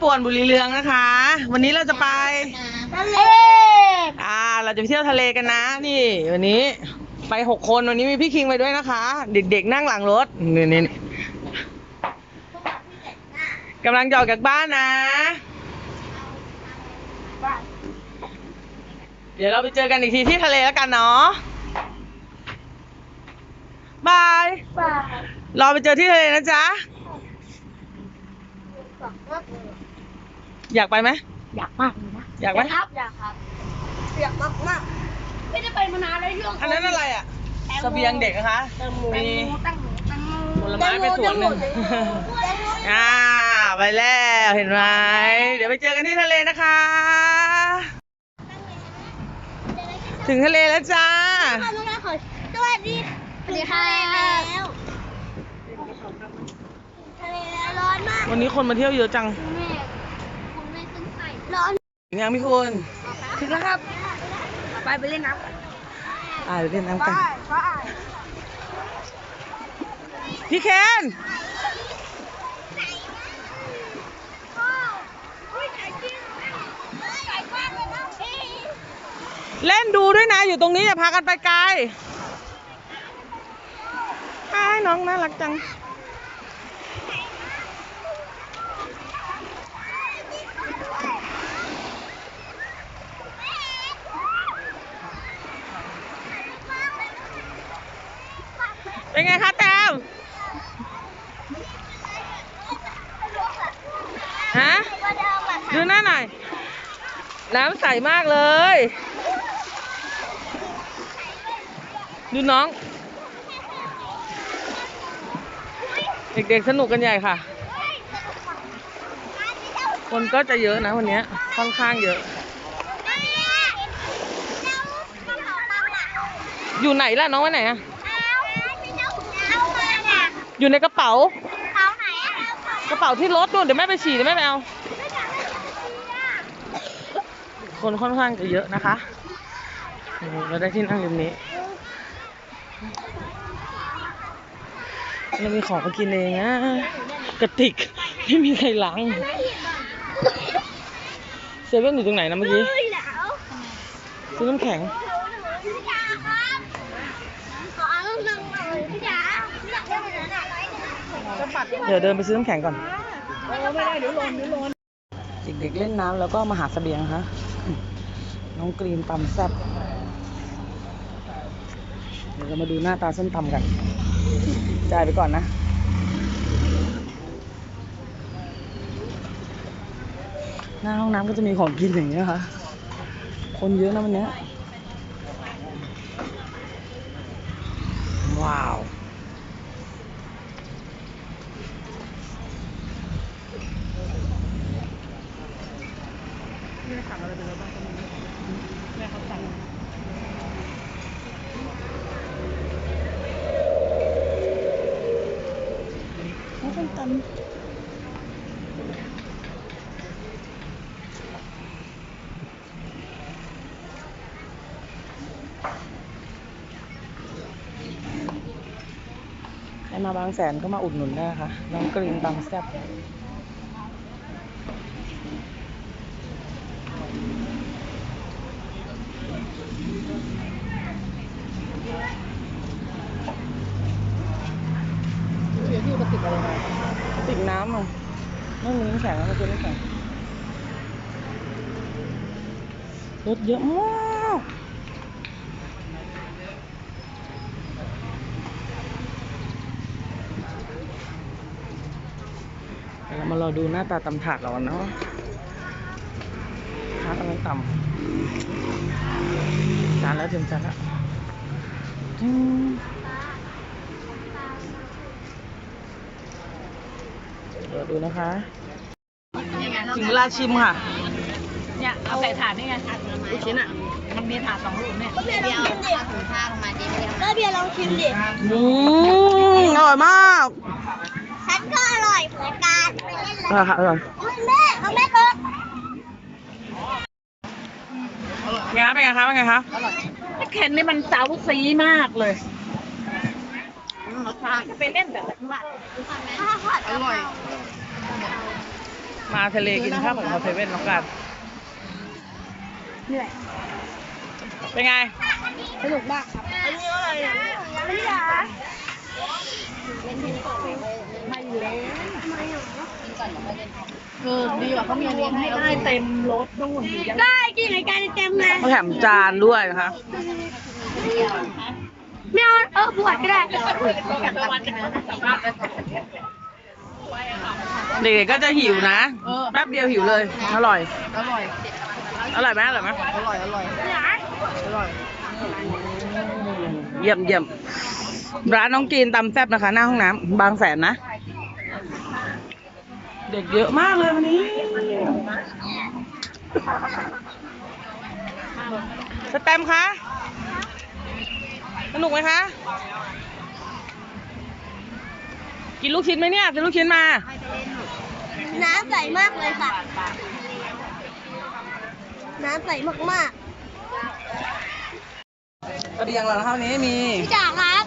ป่วนบุรีเรืองนะคะ วันนี้เราจะไปทะเลอ่า เราจะไปเที่ยวทะเลกันนะ นี่ วันนี้ไปหกคนวันนี้มีพี่คิงไปด้วยนะคะ เด็กๆนั่งหลังรถนี่นี่นี่กำลังจะออกจากบ้านนะ เดี๋ยวเราไปเจอกันอีกทีที่ทะเลแล้วกันเนาะบายป่ารอไปเจอที่ทะเลนะจ๊ะ อยากไปไหมอยากมากเลยนะอยากไหมครับอยากครับอยากมากมากไม่ได้ไปมานานแล้วเรื่องอันนั้นอะไรอะเสบียงเด็กนะคะแตงโมมีแตงโมแตงโมผลไม้ไปสวนหนึ่งอ่าไปแล้วเห็นไหมเดี๋ยวไปเจอกันที่ทะเลนะคะ ถึงทะเลแล้วจ้าสวัสดีสวัสดีค่ะแล้วทะเลแล้วร้อนมาก วันนี้คนมาเที่ยวเยอะจัง แม่คุณไม่ขึ้นไป ร้อนถึงยังพี่คุณถึงแล้วครับ ไปไปเล่นน้ำอ่าเดี๋ยวเล่นน้ำไปกันไปพี่เคนเล่นดูด้วยนะอยู่ตรงนี้อย่าพากันไปไกลไอ้น้องน่ารักจัง เป็นไงคะแต้มฮะดูหน้าหน่อย น้ำใสมากเลย ดูน้อง เด็กๆสนุกกันใหญ่ค่ะ คนก็จะเยอะนะวันนี้ค่อนข้างเยอะ อยู่ไหนล่ะน้องไว้ไหนอะ อยู่ในกระเป๋ากระเป๋าที่รถนู่นเดี๋ยวแม่ไปฉี่เดี๋ยวแม่ไปเอาคนค่อนข้างจะเยอะนะคะโอ้โหเราได้ที่นั่งริมนี้เรามีของมากินเองนะกระติกไม่มีใครล้างเซเว่นอยู่ตรงไหนนะเมื่อกี้ ซื้อน้ำแข็ง เดี๋ยวเดินไปซื้อน้ำแข็งก่อนเด็กๆเล่นน้ำแล้วก็มาหาเสบียงนะคะน้องกรีนตำแซ่บเดี๋ยวเรามาดูหน้าตาส้มตำกัน จ่ายไปก่อนนะหน้าห้องน้ำก็จะมีของกินอย่างนี้ยนะคะคนเยอะนะวันเนี้ย ว้าว สั่งอะไรไปแล้วบ้างก็ไม่รู้แม่เขาสั่งเขาต้องตำใครมาบางแสนก็มาอุดหนุนได้นะคะน้องกรีนตำแซ่บ เดี๋ยวพี่กระติกอะไรมากระติกน้ำอะไม่มีน้ำแข็งมันคือน้ำแข็งรถเยอะมากเรามารอดูหน้าตาตำถาดเรากันเนาะถาดกำลังตำจานแล้วถึงจานแล้วอืมเดี๋ยวดูนะคะ ถึงเวลาชิมค่ะ เนี่ยเอาใส่ถาดนี่ไงลูกชิ้นอะ มันมีถาดสองลูกเนี่ย เบียร์ลองชิมดิแล้วเบียร์ลองชิมดิ อืมอร่อยมากฉันก็อร่อยเหมือนกันไปเล่นเลยอะค่ะอร่อยอุ๊ยแม่เอาแม่เถอะไงคะเป็นไงคะเป็นไงคะเข็นนี่มันเจ้าซีมากเลยรสชาติไปเล่นแบบนั้นว่าอร่อย มาทะเลกินข้าวของเขาเซเว่นน้องกันเหนื่อยเป็นไง สนุกมากครับอันนี้อะไรอะไม่อยากเล่นเทนนิสก่อนไม่เล่นไม่หรอเออดีกว่าเขามีเลี้ยงให้ได้เต็มรถนู่นอยู่ยังได้กินรายการเต็มเลยเขาแถมจานด้วยนะคะไม่เอาเออปวดก็ได้ เด็กๆก็จะหิวนะแป๊บเดียวหิวเลย อร่อย อร่อย อร่อยไหมอร่อยไหมอร่อย อร่อย อร่อย เยี่ยมเยี่ยมร้านน้องจีนตำแซ่บนะคะ หน้าห้องน้ำบางแสนนะ เด็กเยอะมากเลยวันนี้ สแตมป์คะสนุกไหมคะ กินลูกชิ้นไหมเนี่ยกินลูกชิ้นมาน้ำใสมากเลยค่ะ น้ำใสมากกระเบียงเรานะคะวันนี้มีๆพี่จ๋าครับ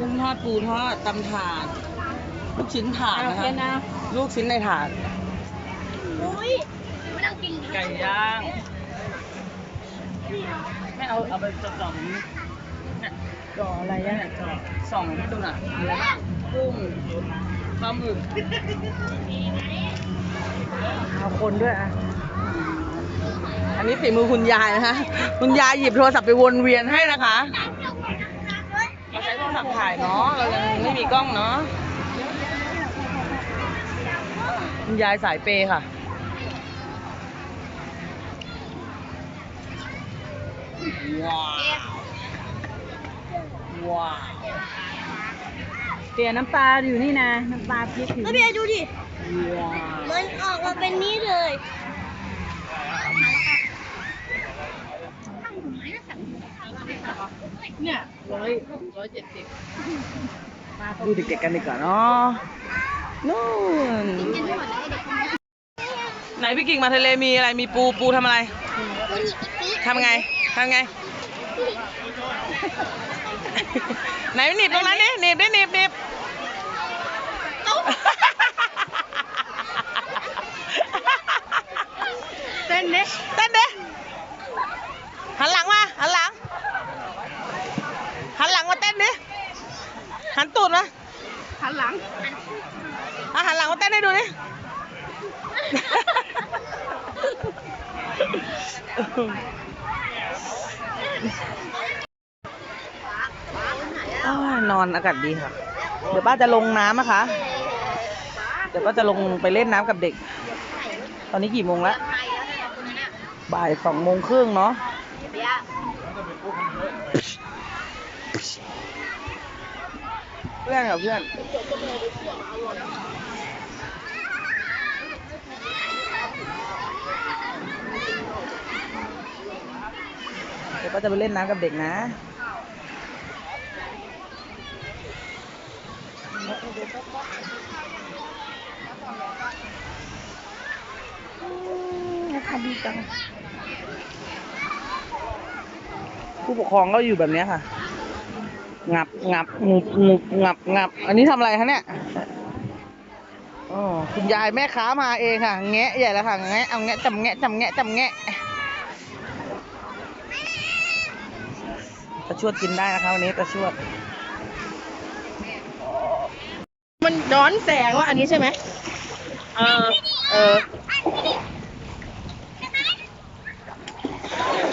กุ้งทอดปูทอดตำถาดลูกชิ้นถาดนะคะเอาเย็นนะลูกชิ้นในถาดอุ้ยไม่ต้องกินไก่ย่างไม่เอาเอาไปจอดๆนี้เนี่ยจ่ออะไรอะเนี่ยจ่อส่องให้ดูหน่อยมีอะไรบ้างกุ้ง ปลาหมึกเอาคนด้วยอะ อันนี้ฝีมือคุณยายนะคะคุณยายหยิบโทรศัพท์ไปวนเวียนให้นะคะ เราใช้โทรศัพท์ถ่ายเนาะ เรายังไม่มีกล้องเนาะ คุณยายสายเปย์ค่ะ ว้าว ว้าว เตี๋ยน้ำปลาอยู่นี่นะ น้ำปลาพริกอยู่แล้วเบียร์ดูดิว้าวมันออกมาเป็นนี้เลยเนี่ยร้อยร้อยเจ็ดสิบดูเด็กๆกันดีกว่าเนาะนู่นไหนพี่กิ่งมาทะเลมีอะไรมีปูปูทำอะไรทำไงทำไง ไหนหนีบตรงนั้นนี่หนีบได้หนีบหนีบเต้นดิเต้นดิหันหลังมาหันหลัง หันหลังมาเต้นดิหันตูดมาหันหลังอะหันหลังมาเต้นให้ดูดิอ้าว นอนอากาศดีค่ะ เดี๋ยวป้าจะลงน้ำนะคะ เดี๋ยวป้าจะลงไปเล่นน้ำกับเด็ก ตอนนี้กี่โมงแล้ว บ่ายสองโมงครึ่งเนาะเพื่อนกับเพื่อน เดี๋ยวก็จะไปเล่นน้ำกับเด็กนะนะคะดีจังผู้ปกครองก็อยู่แบบเนี้ยค่ะ งับงับงุบงุบงับงับ อันนี้ทำอะไรคะเนี่ยอ๋อคุณยายแม่ค้ามาเองค่ะ แงะใหญ่แล้วค่ะ แงะ เอาแงะจำแงะจำแงะจำแงะ ตะชวดกินได้นะคะวันนี้ตะชวด มันย้อนแสงว่าอันนี้ใช่ไหมเออ เออ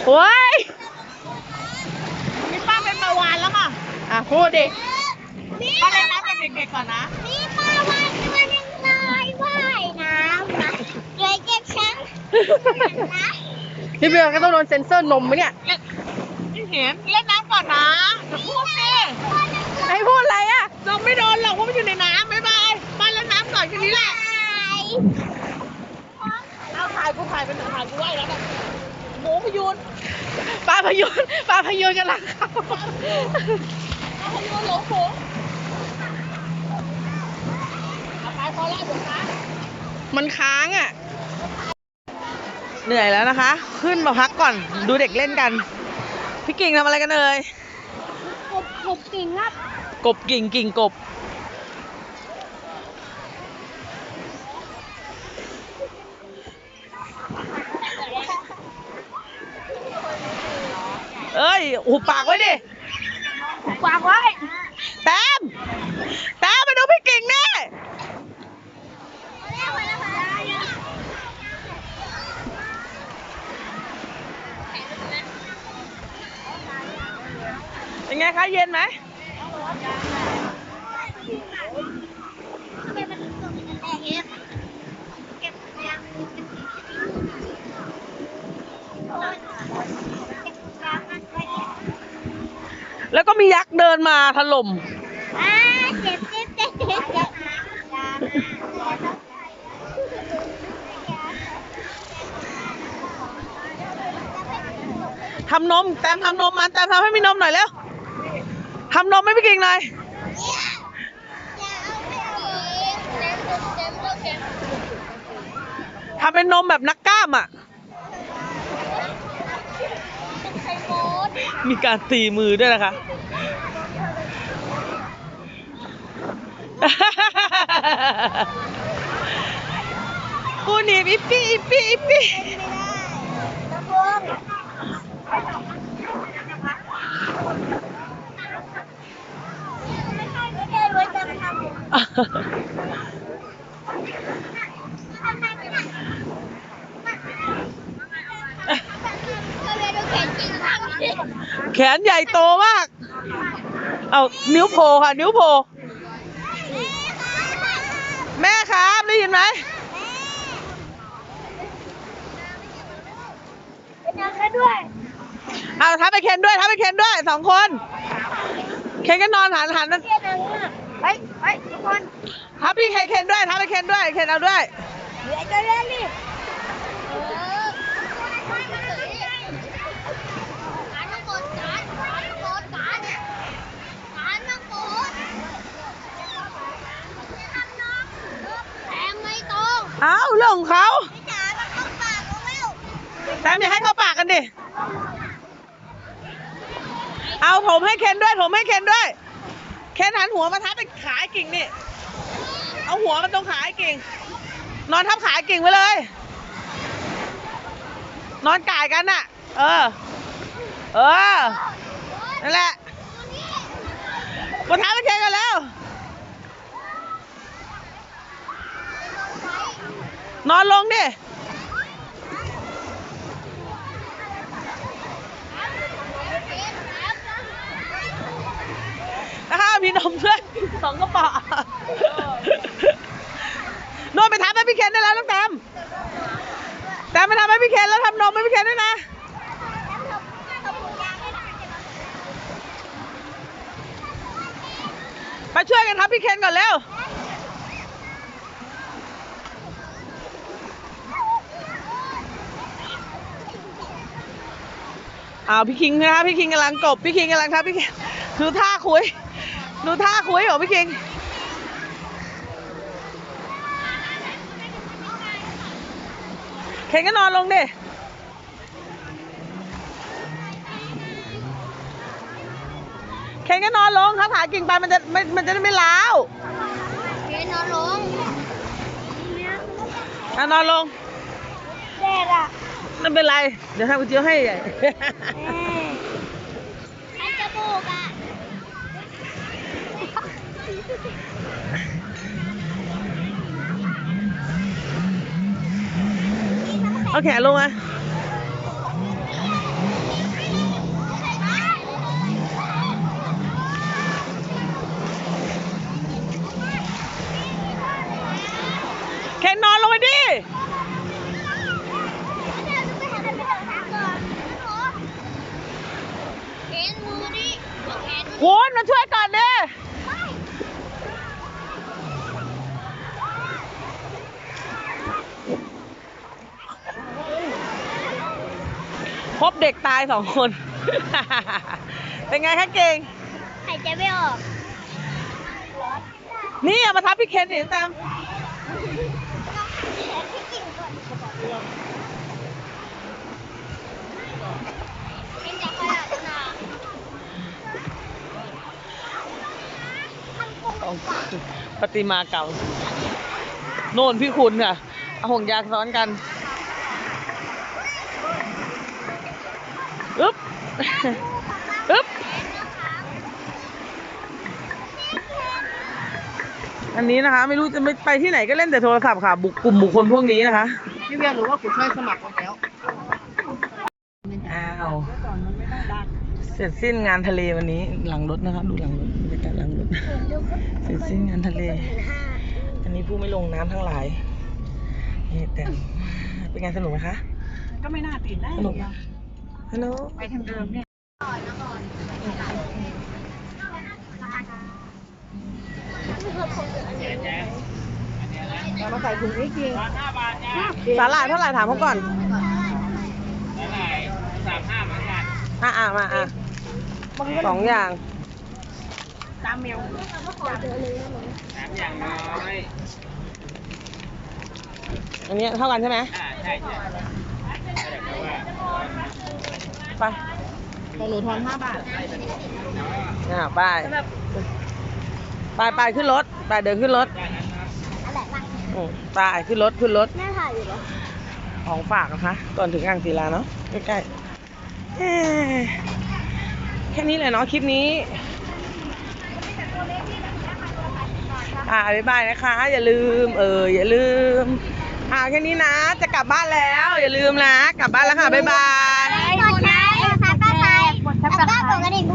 โอ้ยนี่ป้าเป็นเบาหวานแล้วค่ะ อะพูดดิป้าเล่นน้ำกับเด็กๆก่อนนะ นี่ป้าว่ายตัวนึงเลยว่ายน้ำนะเลยเก็บฉันนะพี่เบียร์ก็ต้องโดนเซ็นเซอร์นมไหมเนี่ยไม่ เห็นเล่นน้ำก่อนนะจะพูดสิให้พูดอะไรอะเราไม่โดนหรอกเพราะมันอยู่ในน้ำบ๊ายบายบ้านเล่นน้ำก่อนแค่นี้แหละเอาถ่ายกูถ่ายเป็นถ่ายกูไหวแล้วนะหมูพยูนปลาพยูนปลาพยูนกำลังเข้าเอาพยูนหลงหมูเอาไปพอแล้วเดี๋ยวนะมันค้างอะ เหนื่อยแล้วนะคะ ขึ้นมาพักก่อน ดูเด็กเล่นกัน พี่กิ่งทำอะไรกันเลยกบกบกิ่งครับกบกิ่งกิ่งกบ เอ้ยหูปากไว้ดิปากไว้แต้มแต้มมาดูพี่กิ่งนี่ ไเป็นไงคะเย็นไหมแล้วก็มียักษ์เดินมาถล่มอ่าเจ็บเจ็บเจ็บเจ็บเจ็บทำนม แต้มทำนมมันแต้มทำให้มีนมหน่อยเร็ว ทำนมให้พี่กิ่งหน่อยทำเป็นนมแบบนักกล้ามอะ มีการตีมือด้วยนะคะกูหนีบอิปปี้อิปปี้อิป แขนใหญ่โตมาก เอานิ้วโผล่ค่ะ นิ้วโผล่แม่ครับได้ยินไหมด้วยเอาทับไปเคนด้วยทับไปเคนด้วยสองคน เคนก็นอนหันหันเทียนเฮ้ยเฮ้ย คนทับพี่เคนเคนด้วยทับไปเคนด้วยเคนเอาด้วยเหลือจะเล่นดิเออการมังกรการการมังกรการการมังกรทำน้องแทงไม่ตรงเอาเรื่องของเขาพี่จ๋ามันเข้าปากเราแล้วแต้มอย่าให้เข้าปากกันดิ เอาถมให้เคนด้วยถมให้เคนด้วย เคนหันหัวมาทับไป ขาไอ้กิ่งนี่ เอาหัวมันตรงขาไอ้กิ่ง นอนทับขาไอ้กิ่งไว้เลย นอนก่ายกันน่ะ เออ เออ นั่นแหละมาทับไปเคนกันแล้ว นอนลงดิ นะคะมีนมด้วยสองกระป๋องนวดไปทำให้พี่เคนได้แล้วน้องแตมแตมไปทำให้พี่เคนแล้วทำนมให้พี่เคนด้วยนะมาช่วยกันทำพี่เคนก่อนเร็วอ้าวพี่คิงนะคะพี่คิงกำลังกบพี่คิงกำลังทับพี่คิงดูท่าคุย ดูท่าคุยของพี่คิงเคนก็นอนลงดิเคนก็นอนลงถ้าขากิ่งไปมันจะไม่มันจะได้ไม่ล้าวเรียนนอนลงอะนอนลงแดดอะไม่เป็นไร เดี๋ยวให้คุณเจียวให้ใหญ่ไอ้จมูกอะ โอเคลงมาเคนนอนลงไปดิ เห็นมือดิเห็น โวนมาช่วยก่อนดิ พบเด็กตายสองคน เป็นไงคะเก่ง หายใจไม่ออก นี่เอามาทับพี่เคนดิตามพี่กิ่งก่อนเป็นจากขนาดนั้นนะปฏิมาเก่าโน่นพี่คุณค่ะเอาห่วงยางซ้อนกัน ปึ๊บอันนี้นะคะ ไม่รู้จะไม่ไปที่ไหนก็เล่นแต่โทรศัพท์ค่ะ บุกกลุ่มบุคคลพวกนี้นะคะพี่เบียร์หรือว่าคุณช่วยสมัครมาแล้วอ้าวเสร็จสิ้นงานทะเลวันนี้หลังรถนะครับดูหลังรถบรรยากาศหลังรถเสร็จสิ้นงานทะเล อันนี้ผู้ไม่ลงน้ำทั้งหลายนี่แต่เป็นงานสนุกไหมคะ ก็ไม่น่าติดนะสนุก ไหมสนุกไปทางเดิมเนี่ยมาใส่ถุงนี้จริงสาหร่ายเท่าไหร่ถามเขาก่อนอะอะมาอะสองอย่างตามเมลอันนี้เท่ากันใช่ไหมไป แต่หนูทอนห้าบาทอ่าไปไปไปขึ้นรถ ไปเดินขึ้นรถอะไรบ้างอืมไปขึ้นรถขึ้นรถ แม่ถ่ายอยู่เหรอของฝากนะคะก่อนถึงอ่างศิลาเนาะใกล้ๆเอ้ยแค่นี้เลยเนาะคลิปนี้ อ่าบ๊ายบายนะคะ อย่าลืม เอออย่าลืม อ่าแค่นี้นะ จะกลับบ้านแล้ว อย่าลืมนะ กลับบ้านแล้วค่ะ บ๊ายบาย กดไลค์